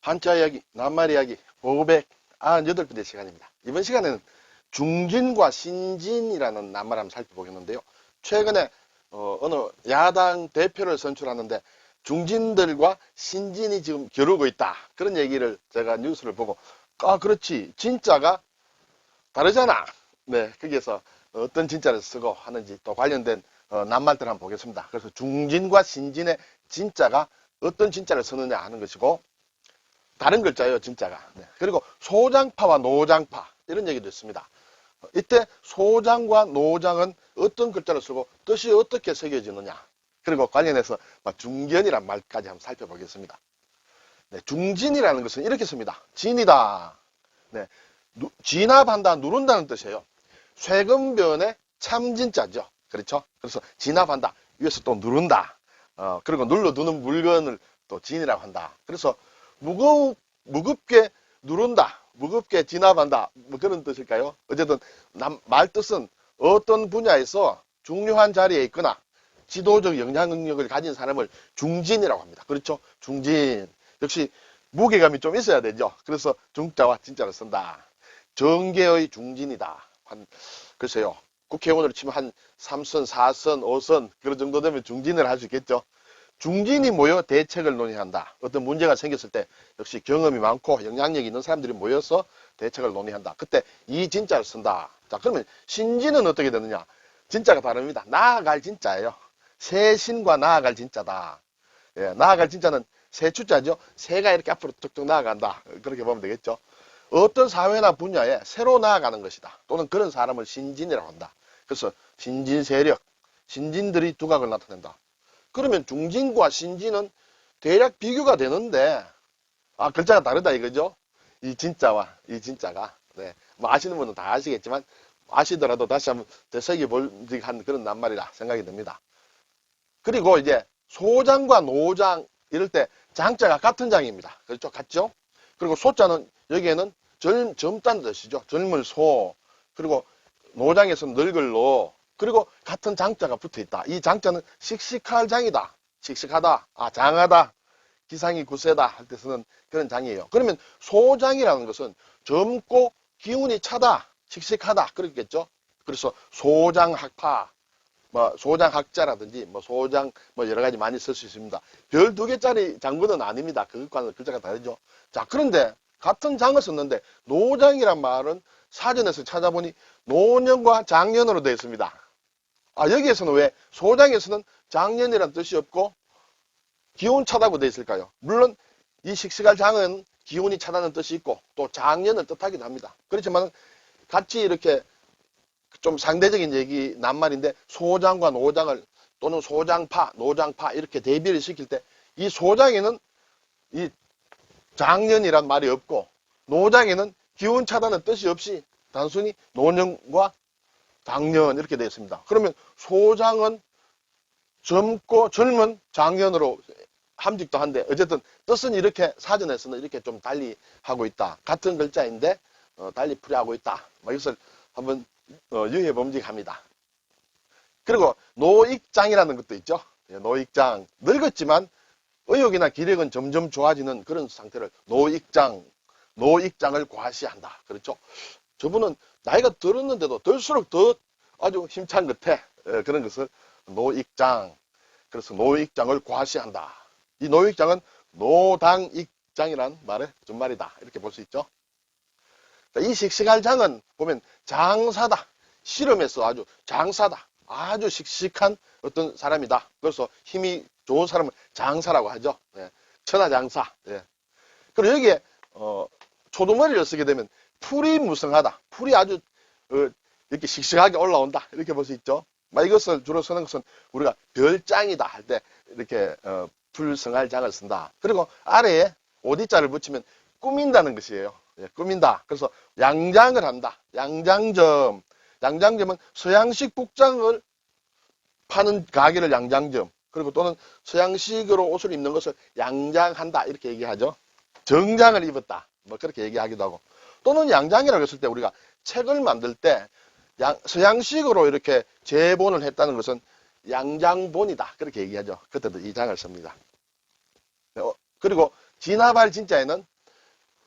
한자 이야기, 낱말 이야기, 598번째 시간입니다. 이번 시간에는 중진과 신진이라는 낱말 한번 살펴보겠는데요. 최근에 어, 느 야당 대표를 선출하는데 중진들과 신진이 지금 겨루고 있다. 그런 얘기를 제가 뉴스를 보고 아 그렇지 진짜가 다르잖아. 네 거기에서 어떤 진짜를 쓰고 하는지 또 관련된 어, 낱말들 한번 보겠습니다. 그래서 중진과 신진의 진짜가 어떤 진짜를 쓰느냐 하는 것이고 다른 글자예요, 진짜가. 네. 그리고 소장파와 노장파 이런 얘기도 있습니다. 이때 소장과 노장은 어떤 글자를 쓰고 뜻이 어떻게 새겨지느냐. 그리고 관련해서 중견이란 말까지 한번 살펴보겠습니다. 네, 중진이라는 것은 이렇게 씁니다. 진이다. 네, 누, 진압한다, 누른다는 뜻이에요. 쇠금변의 참진자죠. 그렇죠? 그래서 진압한다. 위에서 또 누른다. 어, 그리고 눌러두는 물건을 또 진이라고 한다. 그래서 무거 무겁게 누른다. 무겁게 진압한다. 뭐 그런 뜻일까요? 어쨌든 남, 말 뜻은 어떤 분야에서 중요한 자리에 있거나 지도적 영향력을 가진 사람을 중진이라고 합니다. 그렇죠? 중진. 역시 무게감이 좀 있어야 되죠. 그래서 중자와 진자를 쓴다. 정계의 중진이다. 한, 글쎄요. 국회의원으로 치면 한 3선, 4선, 5선 그런 정도 되면 중진을 할 수 있겠죠. 중진이 모여 대책을 논의한다. 어떤 문제가 생겼을 때 역시 경험이 많고 영향력이 있는 사람들이 모여서 대책을 논의한다. 그때 이 진짜를 쓴다. 자, 그러면 신진은 어떻게 되느냐? 진짜가 다릅니다. 나아갈 진짜예요. 새 신과 나아갈 진짜다. 예, 나아갈 진짜는 새 추자죠. 새가 이렇게 앞으로 툭툭 나아간다. 그렇게 보면 되겠죠. 어떤 사회나 분야에 새로 나아가는 것이다. 또는 그런 사람을 신진이라고 한다. 그래서 신진 세력, 신진들이 두각을 나타낸다. 그러면 중진과 신진은 대략 비교가 되는데 아 글자가 다르다 이거죠. 이 진짜와 이 진짜가 네. 뭐 아시는 분은 다 아시겠지만 아시더라도 다시 한번 되새겨 볼한 그런 낱말이라 생각이 듭니다. 그리고 이제 소장과 노장 이럴 때 장자가 같은 장입니다. 그렇죠? 같죠? 그리고 소자는 여기에는 젊, 젊다는 뜻이죠. 젊을 소. 그리고 노장에서는 늙을 노. 그리고 같은 장자가 붙어 있다. 이 장자는 씩씩할 장이다. 씩씩하다. 아, 장하다. 기상이 굳세다 할 때 쓰는 그런 장이에요. 그러면 소장이라는 것은 젊고 기운이 차다. 씩씩하다. 그렇겠죠? 그래서 소장학파, 뭐 소장학자라든지 뭐 소장 뭐 여러 가지 많이 쓸 수 있습니다. 별 두 개짜리 장군은 아닙니다. 그것과는 글자가 다르죠. 자, 그런데 같은 장을 썼는데 노장이란 말은 사전에서 찾아보니 노년과 장년으로 되어 있습니다. 아, 여기에서는 왜 소장에서는 장년이란 뜻이 없고 기운 차다고 되어 있을까요? 물론 이 식식할 장은 기운이 차다는 뜻이 있고 또 장년을 뜻하기도 합니다. 그렇지만 같이 이렇게 좀 상대적인 얘기 낱말인데 소장과 노장을 또는 소장파, 노장파 이렇게 대비를 시킬 때 이 소장에는 이 장년이란 말이 없고 노장에는 기운 차다는 뜻이 없이 단순히 노년과 장년 이렇게 되어 있습니다. 그러면 소장은 젊고 젊은 장년으로 함직도 한데 어쨌든 뜻은 이렇게 사전에서는 이렇게 좀 달리 하고 있다. 같은 글자인데 어, 달리 풀이하고 있다. 뭐 이것을 한번 어, 유해 범직합니다. 그리고 노익장이라는 것도 있죠. 예, 노익장 늙었지만 의욕이나 기력은 점점 좋아지는 그런 상태를 노익장, 노익장을 과시한다. 그렇죠? 저분은 나이가 들었는데도 들수록 더 아주 힘찬 것 같아. 예, 그런 것을 노익장. 그래서 노익장을 과시한다. 이 노익장은 노당익장이란 말의 준말이다. 이렇게 볼 수 있죠. 이 씩씩할 장은 보면 장사다. 실험에서 아주 장사다. 아주 씩씩한 어떤 사람이다. 그래서 힘이 좋은 사람을 장사라고 하죠. 예. 천하장사. 예. 그리고 여기에 어, 초두머리를 쓰게 되면 풀이 무성하다. 풀이 아주 어, 이렇게 씩씩하게 올라온다. 이렇게 볼 수 있죠. 막 이것을 주로 쓰는 것은 우리가 별장이다 할 때 이렇게 어, 불성할 장을 쓴다. 그리고 아래에 오디자를 붙이면 꾸민다는 것이에요. 예, 꾸민다. 그래서 양장을 한다. 양장점. 양장점은 서양식 복장을 파는 가게를 양장점. 그리고 또는 서양식으로 옷을 입는 것을 양장한다. 이렇게 얘기하죠. 정장을 입었다. 뭐 그렇게 얘기하기도 하고. 또는 양장이라고 했을 때 우리가 책을 만들 때 양, 서양식으로 이렇게 재본을 했다는 것은 양장본이다. 그렇게 얘기하죠. 그때도 이 장을 씁니다. 어, 그리고 진화발 진자에는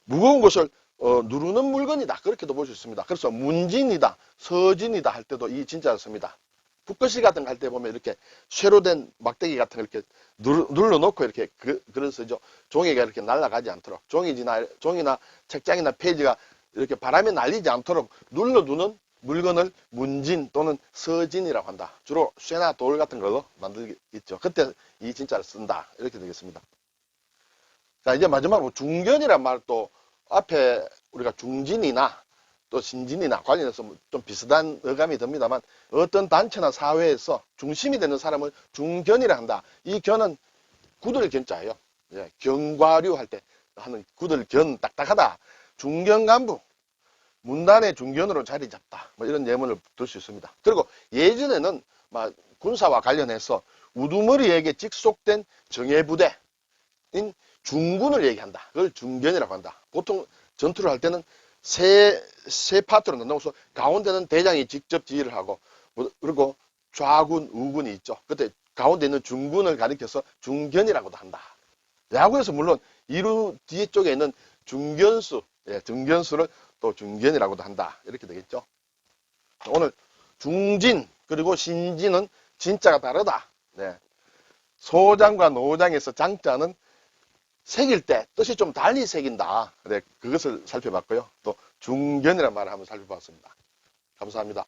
무거운 것을 어, 누르는 물건이다. 그렇게도 볼 수 있습니다. 그래서 문진이다, 서진이다 할 때도 이 진자를 씁니다. 북거시 같은 거할때 보면 이렇게 쇠로 된 막대기 같은 걸 이렇게 누르, 눌러 놓고 이렇게 그, 글을 쓰죠. 종이가 이렇게 날아가지 않도록 종이나, 종이나 책장이나 페이지가 이렇게 바람에 날리지 않도록 눌러 두는 물건을 문진 또는 서진이라고 한다. 주로 쇠나 돌 같은 걸로 만들겠죠. 그때 이 진자를 쓴다. 이렇게 되겠습니다. 자, 이제 마지막으로 중견이란 말도 앞에 우리가 중진이나 또 신진이나 관련해서 뭐좀 비슷한 어감이 듭니다만 어떤 단체나 사회에서 중심이 되는 사람을 중견이라 한다. 이 견은 구들 견자예요. 예, 견과류 할 때 하는 구들 견 딱딱하다. 중견 간부 문단의 중견으로 자리 잡다. 뭐 이런 예문을 들 수 있습니다. 그리고 예전에는 막 군사와 관련해서 우두머리에게 직속된 정예부대인 중군을 얘기한다. 그걸 중견이라고 한다. 보통 전투를 할 때는 세, 세 파트로 나눠 서 가운데는 대장이 직접 지휘를 하고 뭐, 그리고 좌군, 우군이 있죠. 그때 가운데 있는 중군을 가리켜서 중견이라고도 한다. 야구에서 물론 이루 뒤에 쪽에 있는 중견수, 예, 중견수를 또 중견이라고도 한다. 이렇게 되겠죠. 오늘 중진 그리고 신진은 진짜가 다르다. 네. 소장과 노장에서 장자는 새길 때 뜻이 좀 달리 새긴다. 네, 그것을 살펴봤고요. 또 중견이라는 말을 한번 살펴봤습니다. 감사합니다.